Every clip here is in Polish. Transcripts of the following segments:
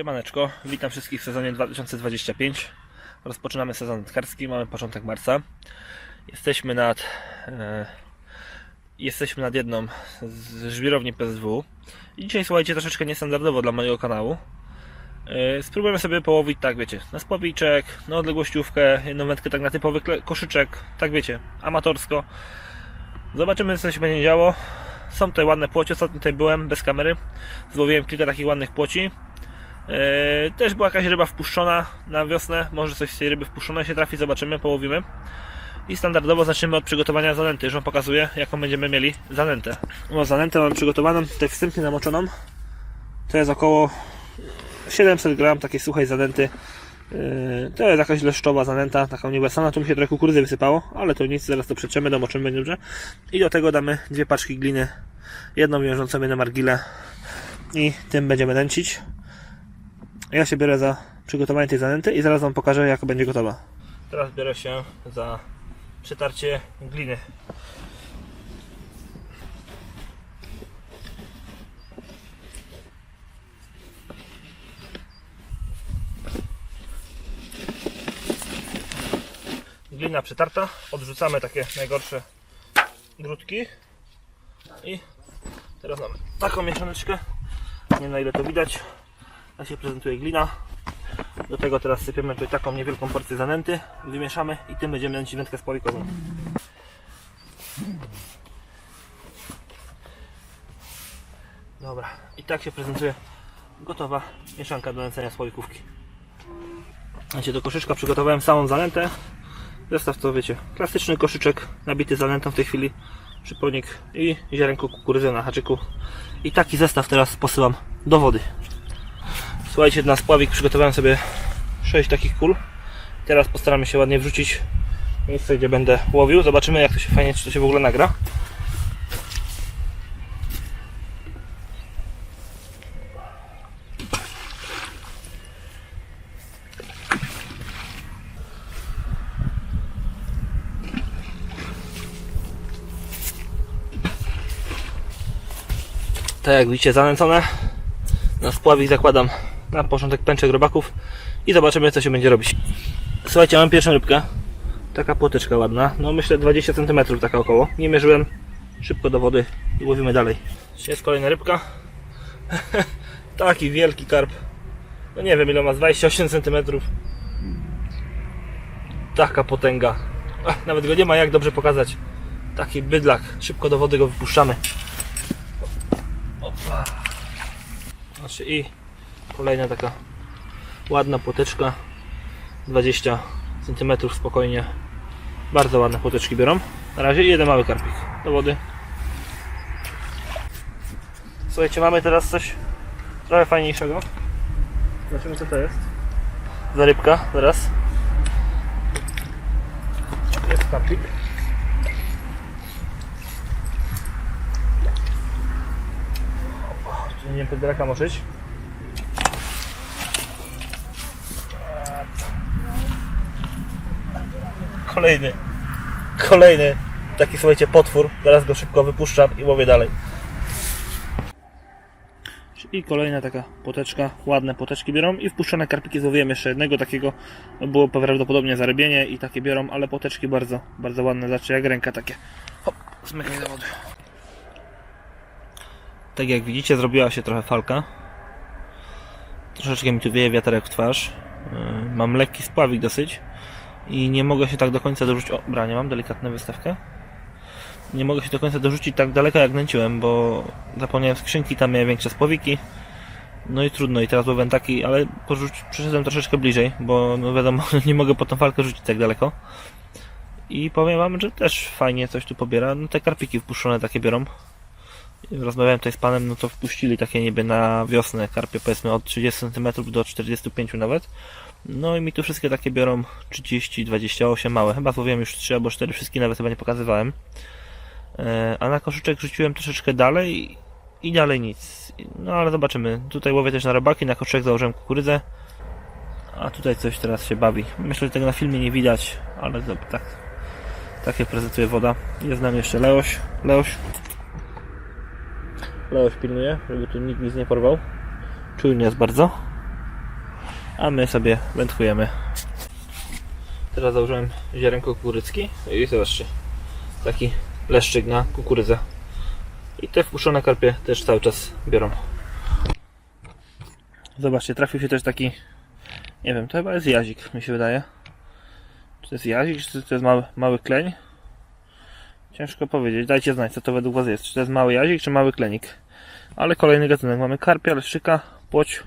Siemaneczko, witam wszystkich w sezonie 2025. Rozpoczynamy sezon tkarski, mamy początek marca. Jesteśmy nad e, jesteśmy nad jedną z żwirowni PSW. I dzisiaj słuchajcie troszeczkę niestandardowo dla mojego kanału. E, spróbujemy sobie połowić tak wiecie, na spławiczek, na odległościówkę, jedną wędkę tak na typowy koszyczek, tak wiecie, amatorsko. Zobaczymy co się będzie działo. Są tutaj ładne płocie, ostatnio tutaj byłem bez kamery. Złowiłem kilka takich ładnych płoci. Eee, też była jakaś ryba wpuszczona na wiosnę. Może coś z tej ryby wpuszczone się trafi, zobaczymy, połowimy. I standardowo zaczniemy od przygotowania zanęty. Już Wam pokazuję, jaką będziemy mieli zanętę. No, zanętę mam przygotowaną, tutaj wstępnie namoczoną. To jest około 700 gram takiej suchej zanęty. Eee, To jest jakaś leszczowa zanęta, taka uniwersalna. Tu mi się trochę kukurydzy wysypało, ale to nic, zaraz to przeciemy, domoczymy będzie dobrze. I do tego damy dwie paczki gliny. Jedną wiążącą, jedną argilę. I tym będziemy nęcić. Ja się biorę za przygotowanie tej zanęty i zaraz Wam pokażę jak będzie gotowa. Teraz biorę się za przetarcie gliny. Glina przetarta, odrzucamy takie najgorsze grudki i teraz mamy taką mieszaneczkę. Nie na ile to widać. Tak się prezentuje glina. Do tego teraz sypiemy tutaj taką niewielką porcję zanęty, wymieszamy i tym będziemy nęcić wędkę spławikową. Dobra, i tak się prezentuje gotowa mieszanka do nęcenia słoikówki. Znacie, do koszyczka przygotowałem samą zanętę. Zestaw to wiecie, klasyczny koszyczek nabity zanętą w tej chwili, przypojnik i ziarenko kukurydzy na haczyku. I taki zestaw teraz posyłam do wody. Słuchajcie, na spławik przygotowałem sobie 6 takich kul. Teraz postaramy się ładnie wrzucić miejsce, gdzie będę łowił. Zobaczymy, jak to się fajnie, czy to się w ogóle nagra. Tak jak widzicie, zanęcone. Na spławik zakładam na początek pęczek robaków i zobaczymy co się będzie robić. Słuchajcie, mam pierwszą rybkę. Taka płoteczka ładna. No myślę 20 cm taka około. Nie mierzyłem. Szybko do wody i łowimy dalej. Jest kolejna rybka. Taki wielki karp. No nie wiem ile ma, z 28 cm. Taka potęga. Ach, nawet go nie ma jak dobrze pokazać. Taki bydlak. Szybko do wody go wypuszczamy. Opa. Znaczy i kolejna taka ładna płoteczka 20 cm spokojnie. Bardzo ładne płoteczki biorą. Na razie i jeden mały karpik. Do wody. Słuchajcie mamy teraz coś trochę fajniejszego. Zobaczymy co to jest. Za rybka zaraz. Jest karpik. Czyli nie podbraka moczyć. Kolejny. Kolejny taki słuchajcie potwór. Teraz go szybko wypuszczam i łowię dalej. I kolejna taka poteczka, ładne poteczki biorą i wpuszczone karpiki złowiłem jeszcze jednego takiego, było prawdopodobnie zarybienie i takie biorą, ale poteczki bardzo, bardzo ładne, znaczy jak ręka takie. Hop, zmykaj do wody. Tak jak widzicie, zrobiła się trochę falka. Troszeczkę mi tu wieje wiaterek w twarz. Yy, Mam lekki spławik dosyć. I nie mogę się tak do końca dorzucić. O, branie mam, delikatną wystawkę. Nie mogę się do końca dorzucić tak daleko jak nęciłem, bo zapomniałem skrzynki, tam miałem większe spławiki. No i trudno, i teraz łowię taki, ale porzuć, przeszedłem troszeczkę bliżej, bo no wiadomo, nie mogę po tą falkę rzucić tak daleko. I powiem wam, że też fajnie coś tu pobiera. No te karpiki wpuszczone takie biorą rozmawiałem tutaj z panem, no to wpuścili takie niby na wiosnę karpie powiedzmy od 30 cm do 45 nawet. No i mi tu wszystkie takie biorą 30, 28 małe. Chyba złowiłem już 3 albo 4, wszystkie nawet chyba nie pokazywałem. E, A na koszyczek rzuciłem troszeczkę dalej i dalej nic. No ale zobaczymy. Tutaj łowię też na robaki, na koszyczek założyłem kukurydzę. A tutaj coś teraz się bawi. Myślę, że tego na filmie nie widać, ale to, tak. Takie prezentuje woda. Jest z nami jeszcze Leoś. Leoś. Leoś pilnuje, żeby tu nikt nic nie porwał. Czujny jest bardzo. A my sobie wędkujemy. Teraz założyłem ziarenko kukurycki i zobaczcie, taki leszczyk na kukurydzę. I te wpuszczone karpie też cały czas biorą. Zobaczcie, trafił się też taki, nie wiem, to chyba jest jazik, mi się wydaje. Czy to jest jazik, czy to jest mały, mały kleń? Ciężko powiedzieć, dajcie znać, co to według Was jest. Czy to jest mały jazik, czy mały klenik? Ale kolejny gatunek. Mamy karpia, leszczyka, płoć.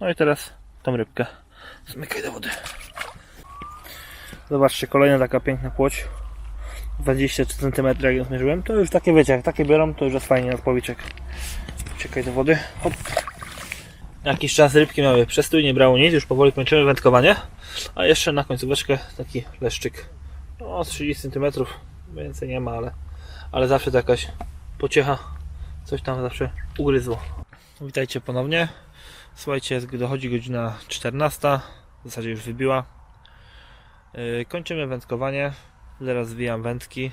No i teraz tą rybkę. Zmykaj do wody. Zobaczcie, kolejna taka piękna płoć. 23 cm jak ją zmierzyłem. To już takie wiecie, jak takie biorą, to już jest fajnie na powiczek. Uciekaj do wody. Hop. Jakiś czas rybki miały przestój, nie brało nic, już powoli kończymy wędkowanie. A jeszcze na końcóweczkę taki leszczyk. O, z 30 cm. Więcej nie ma, ale, ale zawsze to jakaś pociecha. Coś tam zawsze ugryzło. Witajcie ponownie. Słuchajcie, dochodzi godzina 14. W zasadzie już wybiła. Yy, kończymy wędkowanie. Zaraz zwijam wędki.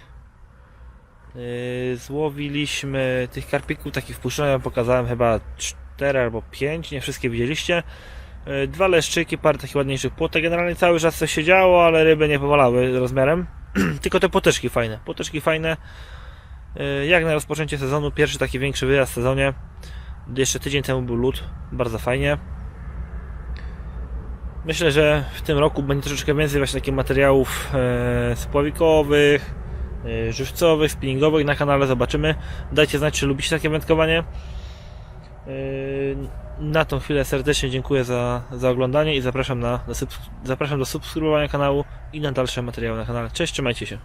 Yy, złowiliśmy tych karpików takich wpuszczonych, pokazałem chyba 4 albo 5, nie wszystkie widzieliście. Yy, Dwa leszczyki, parę takich ładniejszych płotek. Generalnie cały czas coś się działo, ale ryby nie powalały rozmiarem. Tylko te płoteczki fajne. Płoteczki fajne. Jak na rozpoczęcie sezonu, pierwszy taki większy wyjazd w sezonie. Jeszcze tydzień temu był lód, bardzo fajnie. Myślę, że w tym roku będzie troszeczkę więcej właśnie takich materiałów e, spławikowych, e, żywcowych, spinningowych na kanale, zobaczymy. Dajcie znać, czy lubicie takie wędkowanie. E, na tą chwilę serdecznie dziękuję za, za oglądanie i zapraszam, na, zapraszam do subskrybowania kanału i na dalsze materiały na kanale. Cześć, trzymajcie się.